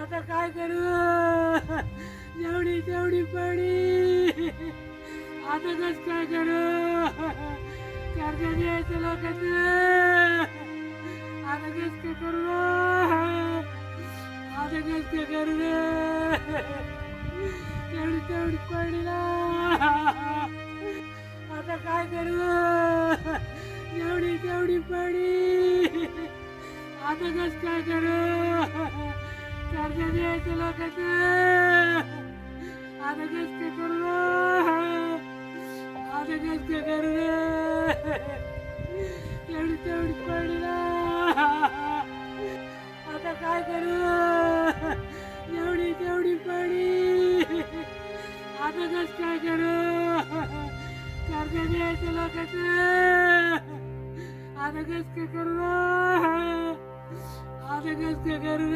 आता काय करू? जेवढी तेवढी पडी. आता कस काय करू? कर्ज द्यायचं लोकांचं. आता कस काय करू? आता कस काय करू? तेवढी तेवढी पडी ना. आता काय करू? जेवढी तेवढी पडी. आता कस काय करू? कर्ज द्यायचं लोकांचं आता कस करू आता कस करू तेवढी तेवढी पडली आता काय करू जेवढी तेवढी पडी आता कस काय करू कर्ज द्यायचं लोकांचं आता कस काय करू आता कस काय करू